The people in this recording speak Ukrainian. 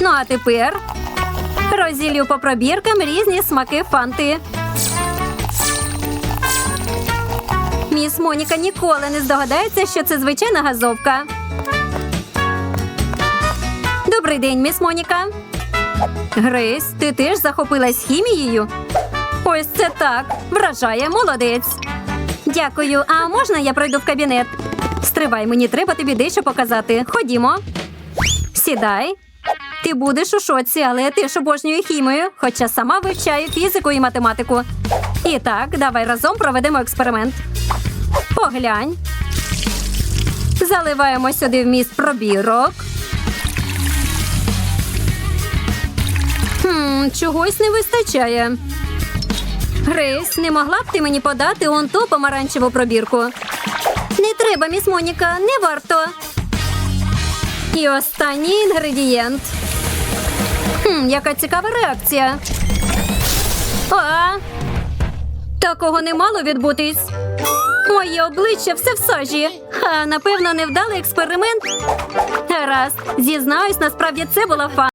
Ну а тепер розділю по пробіркам різні смаки фанти. Міс Моніка ніколи не здогадається, що це звичайна газовка. Добрий день, міс Моніка. Грейс, ти теж захопилась хімією? Ось це так. Вражає, молодець. Дякую. А можна я пройду в кабінет? Стривай, мені треба тобі дещо показати. Ходімо. Сідай. Ти будеш у шоці, але я теж обожнюю хімію, хоча сама вивчаю фізику і математику. І так, давай разом проведемо експеримент. Поглянь. Заливаємо сюди вміст пробірок. Хм, чогось не вистачає. Грейс, не могла б ти мені подати он ту помаранчеву пробірку? Не треба, міс Моніка, не варто. І останній інгредієнт. Хм, яка цікава реакція. А, такого не мало відбутись. Моє обличчя все в сажі. Ха, напевно, невдалий експеримент. Раз, зізнаюсь, насправді це була фан.